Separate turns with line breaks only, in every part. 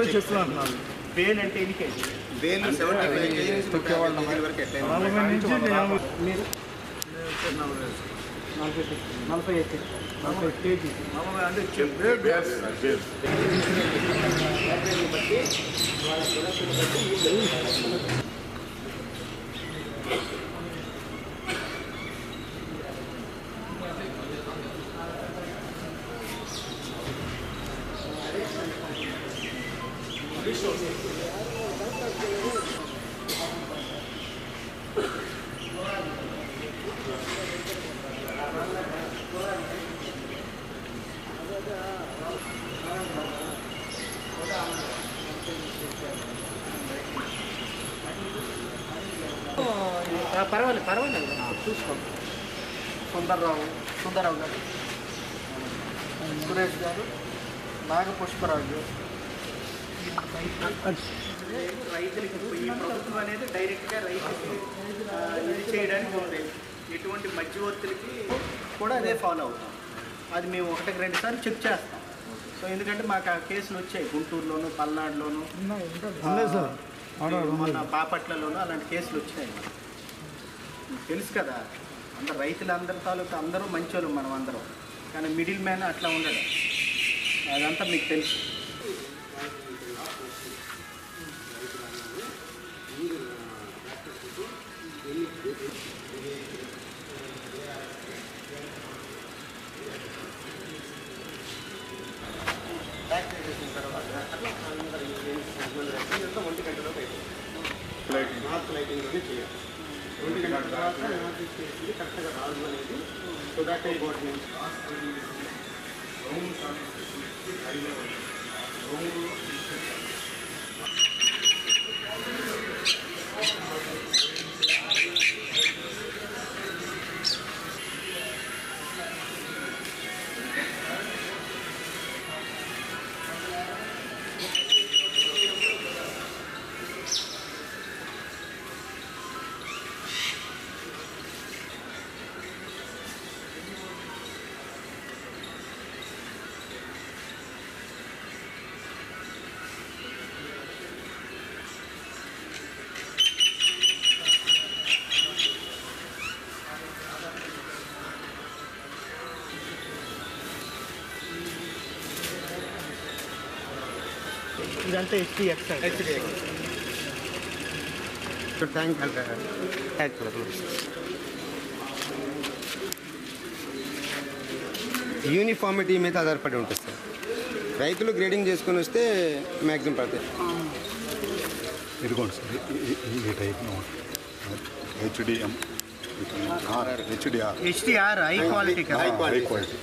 Survey చేస్తున్నా అంటున్నాను
bale అంటే ఎన్ని కేజీ
వేలు సెవెంటీ ఫైవ్ కేజీల వరకు ఎట్లయినా
నలభై నుంచి
మీరు నలభై కేజీ
అంటే చెప్పే.
ఆ, పర్వాలేదు పర్వాలేదు. చూసుకోండి. సుందర్రావు సుందరరావు గారు. సురేష్ గారు నాగపుష్పరాజు. గారు రైతులకి ఈ ప్రభుత్వం అనేది డైరెక్ట్గా రైతుకి ఇది చేయడానికి ఉంది ఎటువంటి మధ్యవర్తులకి కూడా అదే ఫాలో అవుతాం. అది మేము ఒకటికి రెండు సార్లు చెక్ చేస్తాం. సో ఎందుకంటే మాకు ఆ కేసులు వచ్చాయి. గుంటూరులోను పల్నాడులోను మొన్న బాపట్లలోనూ అలాంటి కేసులు వచ్చాయి. తెలుసు కదా అందరు రైతులందరి తాలూకు అందరూ మంచోళ్ళు మనం అందరం. కానీ మిడిల్ మ్యాన్ అట్లా ఉండడం. అదంతా మీకు తెలుసు. నార్త్ లైటింగ్ అనేది చేయాలి రెండు గంటల తర్వాత నార్త్ ఈస్ట్ చేసింది కరెక్ట్గా రాదు అనేది సో దట్ ఐ గోట్ ఇదంతా ఎస్టీ ఎక్సైడ్
థ్యాంక్ యూనిఫామిటీ మీద ఆధారపడి ఉంటుంది సార్ రైతులు గ్రేడింగ్ చేసుకొని వస్తే మ్యాక్సిమం పడతాయి.
ఇదిగోండి సార్ ఈ- type HDM HDR
HDR high quality కదా.
హై క్వాలిటీ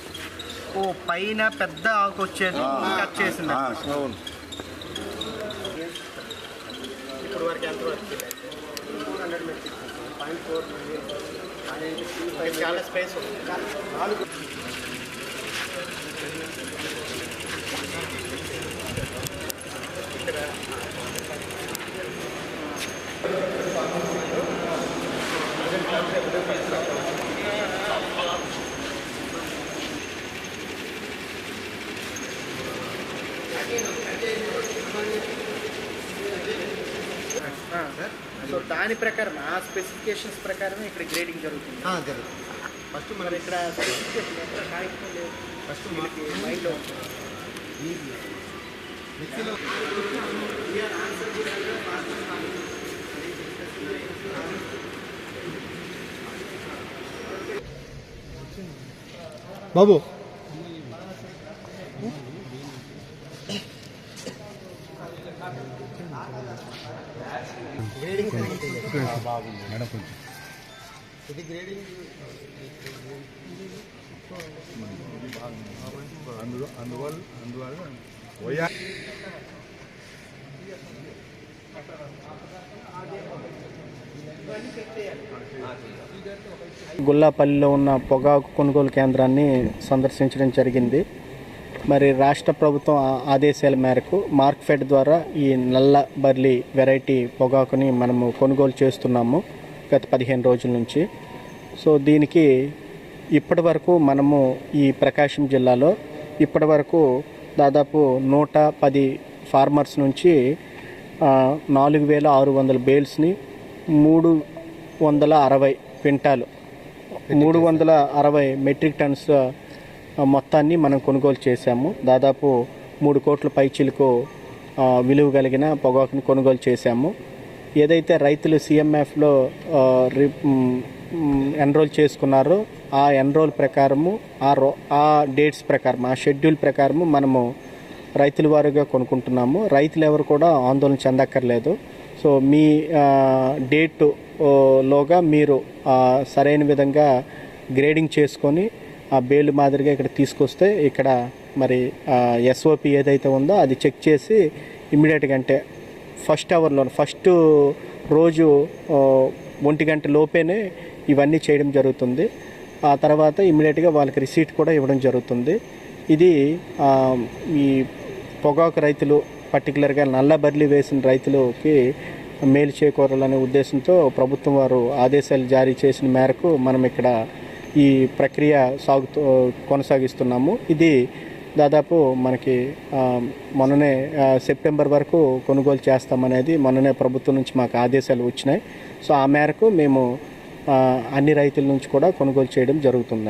ఓ పైన పెద్ద ఆకు వచ్చేది కట్ చేసింది.
అవును.
ఇప్పుడు వరకు ఎంత వరకు four hundred metric point four చాలా స్పేస్ ఉంది. నాలుగు సో దాని ప్రకారం ఆ స్పెసిఫికేషన్స్ ప్రకారమే ఇక్కడ గ్రేడింగ్ జరుగుతుంది.
జరుగుతుంది. ఫస్ట్ మన
ఇక్కడ స్పెసిఫికేషన్ ఎక్కడ కాగితం లేదు.
ఫస్ట్
మైండ్లో ఉంటుంది
బాబు
ఇది గ్రేడింగ్
అందులో అందువల్ల అందువల్ల పోయా
గుల్లాపల్లిలో ఉన్న పొగాకు కొనుగోలు కేంద్రాన్ని సందర్శించడం జరిగింది. మరి రాష్ట్ర ప్రభుత్వం ఆదేశాల మేరకు మార్క్ఫెడ్ ద్వారా ఈ నల్ల బర్లీ వెరైటీ పొగాకుని మనము కొనుగోలు చేస్తున్నాము గత పదిహేను రోజుల నుంచి. సో దీనికి ఇప్పటి వరకు మనము ఈ ప్రకాశం జిల్లాలో ఇప్పటి వరకు దాదాపు నూట పది ఫార్మర్స్ నుంచి నాలుగు వేల ఆరు వందల బేల్స్ని మూడు వందల అరవై క్వింటాలు మూడు వందల అరవై మెట్రిక్ టన్స్ మొత్తాన్ని మనం కొనుగోలు చేశాము. దాదాపు మూడు కోట్ల పైచీలకు విలువ కలిగిన పొగాకుని కొనుగోలు చేశాము. ఏదైతే రైతులు సిఎంఎఫ్లో ఎన్రోల్ చేసుకున్నారో ఆ ఎన్రోల్ ప్రకారము ఆ రో ఆ డేట్స్ ప్రకారం ఆ షెడ్యూల్ ప్రకారము మనము రైతుల వారుగా కొనుక్కుంటున్నాము. రైతులు ఎవరు కూడా ఆందోళన చెందక్కర్లేదు. సో మీ డేట్ లోగా మీరు సరైన విధంగా గ్రేడింగ్ చేసుకొని ఆ బెయిల్ మాదిరిగా ఇక్కడ తీసుకొస్తే ఇక్కడ మరి ఎస్ఓపి ఏదైతే ఉందో అది చెక్ చేసి ఇమ్మీడియట్గా అంటే ఫస్ట్ అవర్లో ఫస్ట్ రోజు ఒంటి గంట లోపేనే ఇవన్నీ చేయడం జరుగుతుంది. ఆ తర్వాత ఇమ్మీడియట్గా వాళ్ళకి రిసీట్ కూడా ఇవ్వడం జరుగుతుంది. ఇది ఈ పొగాకు రైతులు పర్టికులర్గా నల్ల బర్లీ వేసిన రైతులకి మేలు చేకూరాలనే ఉద్దేశంతో ప్రభుత్వం వారు ఆదేశాలు జారీ చేసిన మేరకు మనం ఇక్కడ ఈ ప్రక్రియ సాగుతూ కొనసాగిస్తున్నాము. ఇది దాదాపు మనకి మొన్ననే సెప్టెంబర్ వరకు కొనుగోలు చేస్తామనేది మొన్ననే ప్రభుత్వం నుంచి మాకు ఆదేశాలు వచ్చినాయి. సో ఆ మేరకు మేము అన్ని రైతుల నుంచి కూడా కొనుగోలు చేయడం జరుగుతుందండి.